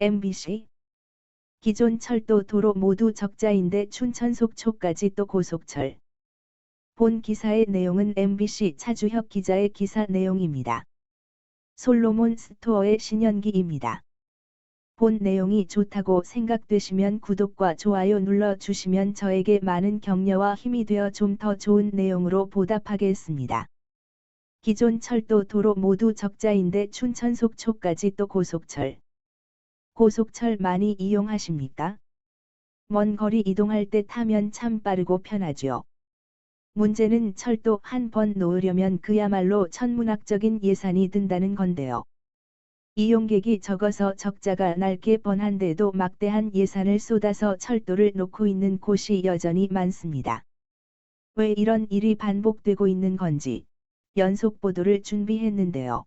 MBC 기존 철도 도로 모두 적자인데 춘천 속초까지 또 고속철. 본 기사의 내용은 MBC 차주혁 기자의 기사 내용입니다. 솔로몬 스토어의 신현기입니다. 본 내용이 좋다고 생각되시면 구독과 좋아요 눌러주시면 저에게 많은 격려와 힘이 되어 좀 더 좋은 내용으로 보답하겠습니다. 기존 철도 도로 모두 적자인데 춘천 속초까지 또 고속철. 고속철 많이 이용하십니까? 먼 거리 이동할 때 타면 참 빠르고 편하죠. 문제는 철도 한 번 놓으려면 그야말로 천문학적인 예산이 든다는 건데요. 이용객이 적어서 적자가 날게 뻔한데도 막대한 예산을 쏟아서 철도를 놓고 있는 곳이 여전히 많습니다. 왜 이런 일이 반복되고 있는 건지 연속 보도를 준비했는데요.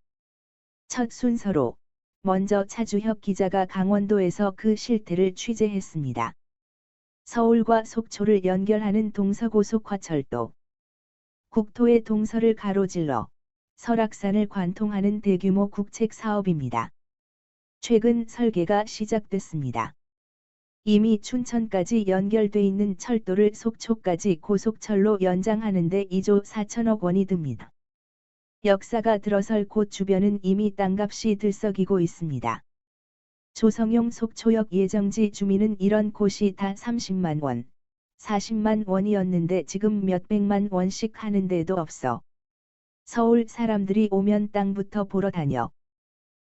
첫 순서로 먼저 차주혁 기자가 강원도에서 그 실태를 취재했습니다. 서울과 속초를 연결하는 동서고속화철도. 국토의 동서를 가로질러 설악산을 관통하는 대규모 국책 사업입니다. 최근 설계가 시작됐습니다. 이미 춘천까지 연결돼 있는 철도를 속초까지 고속철로 연장하는데 2조 4천억 원이 듭니다. 역사가 들어설 곳 주변은 이미 땅값이 들썩이고 있습니다. 조성용 속초역 예정지 주민은 이런 곳이 다 30만 원, 40만 원이었는데 지금 몇백만 원씩 하는 데도 없어. 서울 사람들이 오면 땅부터 보러 다녀.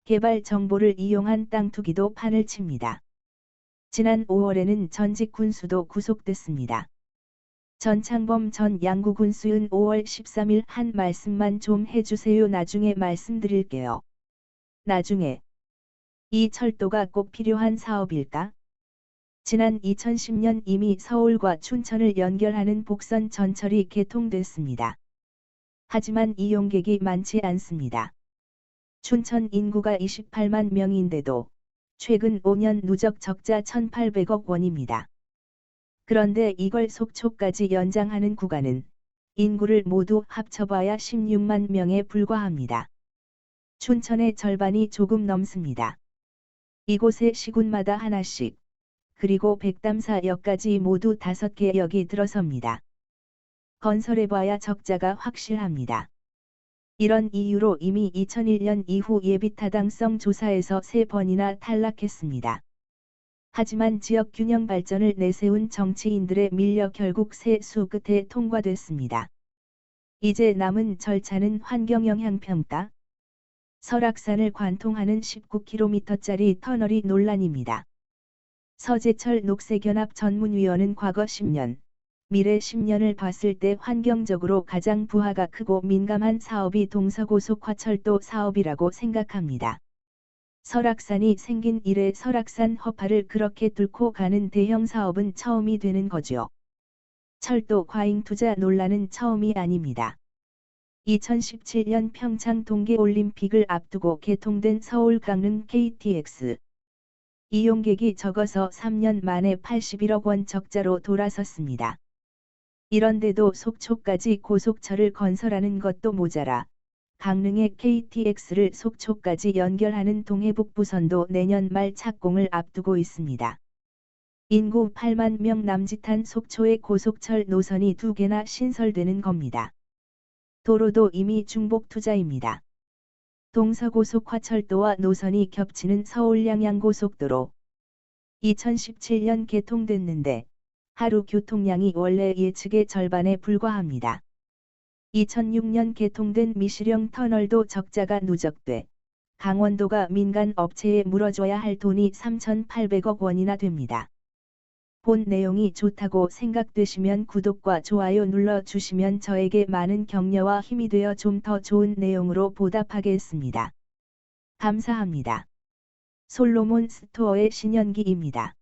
개발 정보를 이용한 땅 투기도 판을 칩니다. 지난 5월에는 전직 군수도 구속됐습니다. 전창범 전 양구군수은 5월 13일 한 말씀만 좀 해주세요. 나중에 말씀드릴게요. 나중에. 이 철도가 꼭 필요한 사업일까? 지난 2010년 이미 서울과 춘천을 연결하는 복선 전철이 개통됐습니다. 하지만 이용객이 많지 않습니다. 춘천 인구가 28만 명인데도 최근 5년 누적 적자 1,800억 원입니다. 그런데 이걸 속초까지 연장하는 구간은 인구를 모두 합쳐봐야 16만 명에 불과합니다. 춘천의 절반이 조금 넘습니다. 이곳에 시군마다 하나씩, 그리고 백담사역까지 모두 5개 역이 들어섭니다. 건설해봐야 적자가 확실합니다. 이런 이유로 이미 2001년 이후 예비 타당성 조사에서 3번이나 탈락했습니다. 하지만 지역 균형 발전을 내세운 정치인들의 밀려 결국 세수 끝에 통과됐습니다. 이제 남은 절차는 환경영향평가. 설악산을 관통하는 19km짜리 터널이 논란입니다. 서재철 녹색연합 전문위원은 과거 10년, 미래 10년을 봤을 때 환경적으로 가장 부하가 크고 민감한 사업이 동서고속화철도 사업이라고 생각합니다. 설악산이 생긴 이래 설악산 허파를 그렇게 뚫고 가는 대형 사업은 처음이 되는 거죠. 철도 과잉 투자 논란은 처음이 아닙니다. 2017년 평창 동계올림픽을 앞두고 개통된 서울 강릉 KTX. 이용객이 적어서 3년 만에 81억 원 적자로 돌아섰습니다. 이런데도 속초까지 고속철을 건설하는 것도 모자라 강릉의 KTX를 속초까지 연결하는 동해북부선도 내년 말 착공을 앞두고 있습니다. 인구 8만 명 남짓한 속초의 고속철 노선이 두 개나 신설되는 겁니다. 도로도 이미 중복 투자입니다. 동서고속화철도와 노선이 겹치는 서울 양양고속도로 2017년 개통됐는데 하루 교통량이 원래 예측의 절반에 불과합니다. 2006년 개통된 미시령 터널도 적자가 누적돼 강원도가 민간 업체에 물어줘야 할 돈이 3,800억 원이나 됩니다. 본 내용이 좋다고 생각되시면 구독과 좋아요 눌러주시면 저에게 많은 격려와 힘이 되어 좀 더 좋은 내용으로 보답하겠습니다. 감사합니다. 솔로몬 스토어의 신현기입니다.